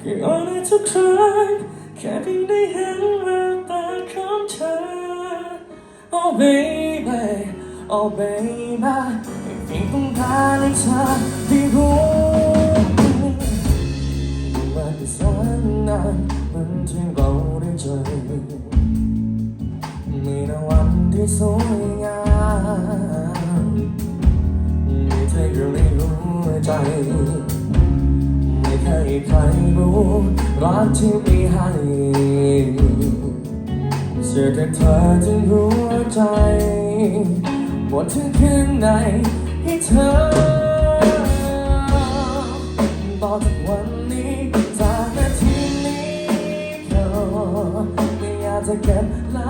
คืออ่อนทุกครั้งแค่เพียงได้เห็นแววตาของเธอ Oh baby Oh baby เพียงต้องการให้เธอได้รู้ว่าที่แสนนานมันที่เราได้เจอมีแต่วันที่สวยงามมีเธออยู่ในหัวใจ ไม่เคยใครรู้ รักที่มีให้เสียแต่เธอที่หัวใจหมดทั้งคืนในให้เธอ ต่อจากวันนี้จากนาทีนี้ก็ไม่อยากจะเก็บแล้ว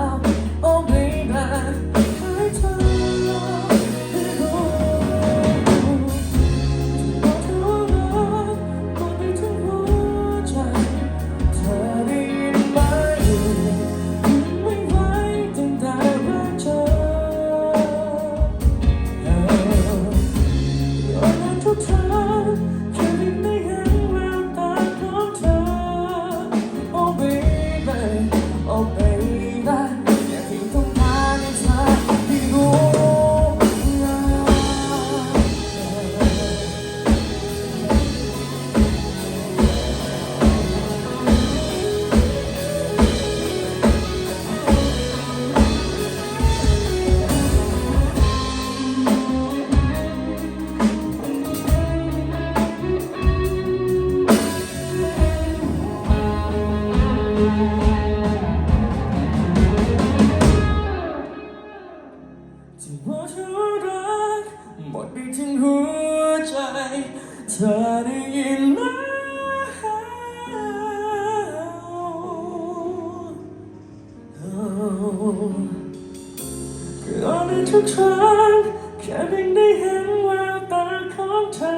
อ่อนทุกครั้งแค่เพียงได้เห็นแววตาของเธอ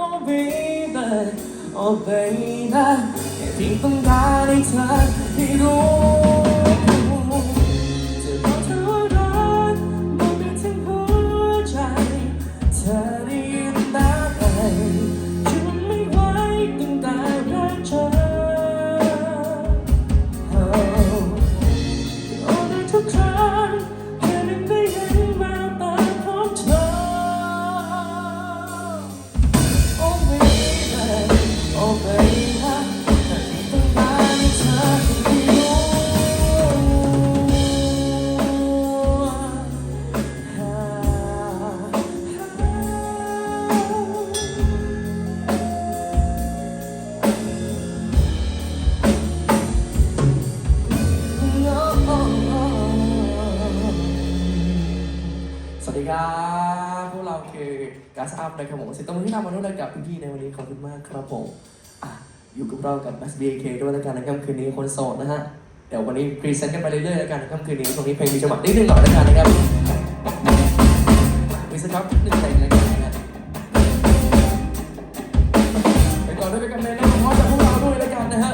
Oh baby Oh baby แค่เพียงต้องการให้เธอ ครับพวกเราคือกัสอัพนะครับผมสิ่งต้องที่นำมาด้วยกับพี่ๆในวันนี้ขอบคุณมากครับผมอะอยู่กับเรากับ s b k ด้วยแล้วกันในค่ำคืนนี้คนโสดนะฮะเดี๋ยววันนี้พรีเซนต์กันไปเรื่อยๆแล้วกันในค่ำคืนนี้ตรงนี้เพลงมีจังหวะนิดนึงก่อนแล้วกันนะครับมีสครับหนึ่งเพลงแล้วกันนะไปก่อนด้วยกันเลยนะพร้อมกับพวกเราด้วยแล้วกันนะฮะ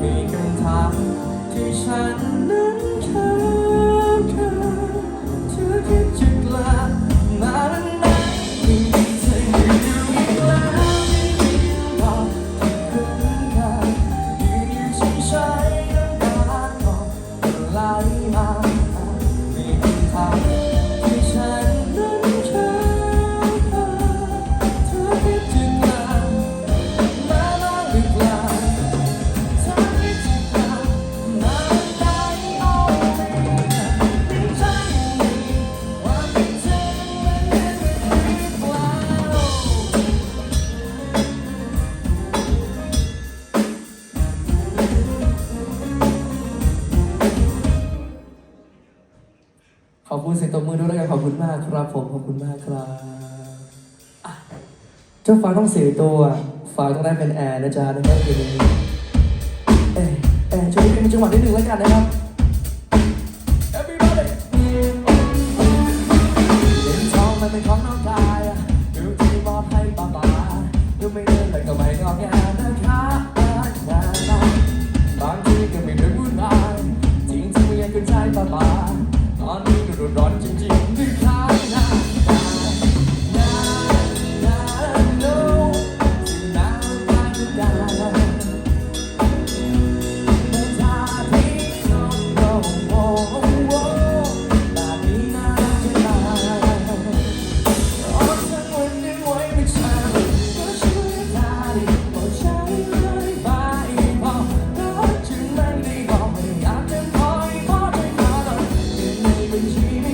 มีคำถามที่ฉันนั้นเคยเคยเธอคิดจะกละากครับผมขอบคุณมากครับเจ้าฟ้าต้องเสียตัวฟ้าต้องได้เป็นแอร์นะจ๊ะได้ไหมเพลงนี้แอแอร์ช่วยเป็นจังหวะนิดนึงแล้วกันนะครับมัของน้องชายดูที่มอบให้ป้าป๋าดูไม่เดินแต่ก็ไม่งอแง dreaming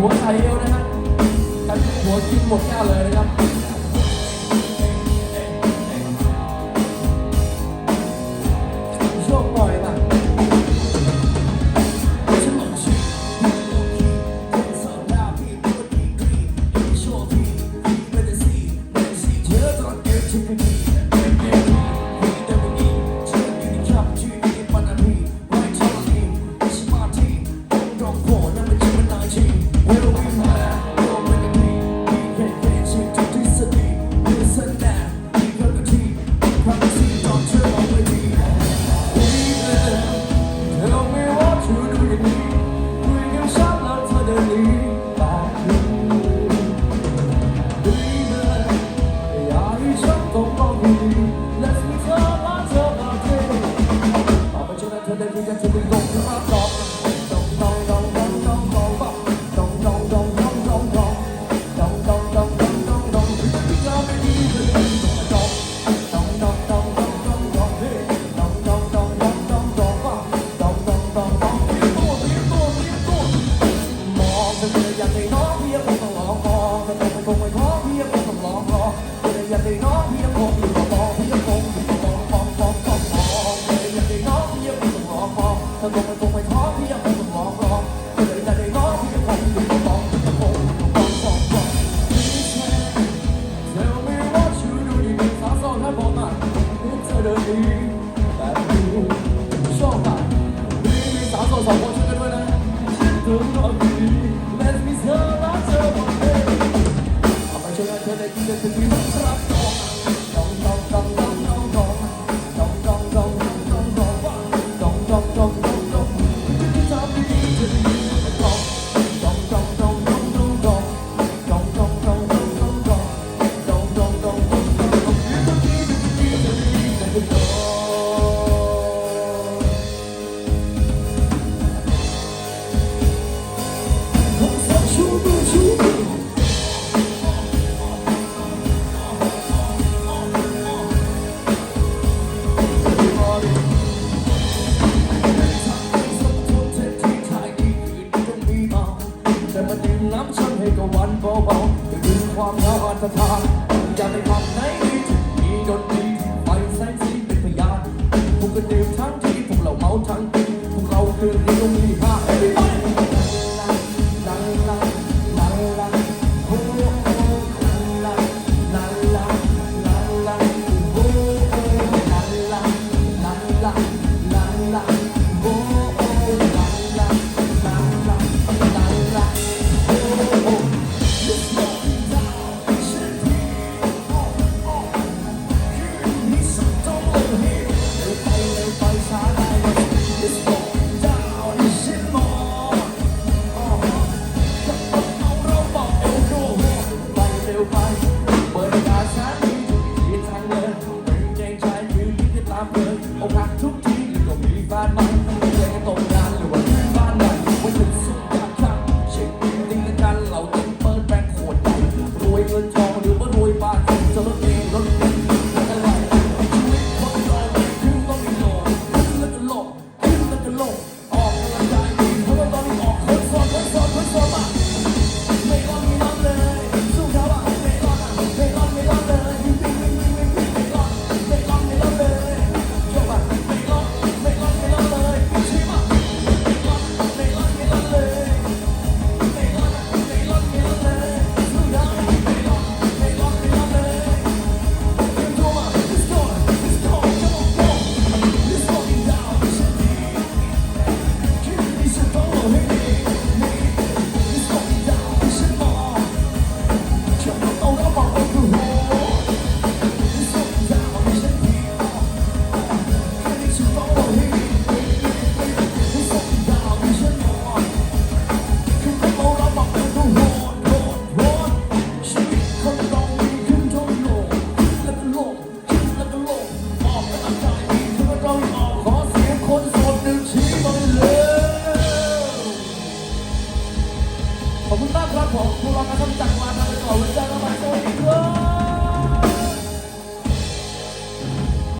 หัวใส่เอวนะฮะกันหัวกินหมดแก้วเลยนะครับ down. that the music stopped. จะทอ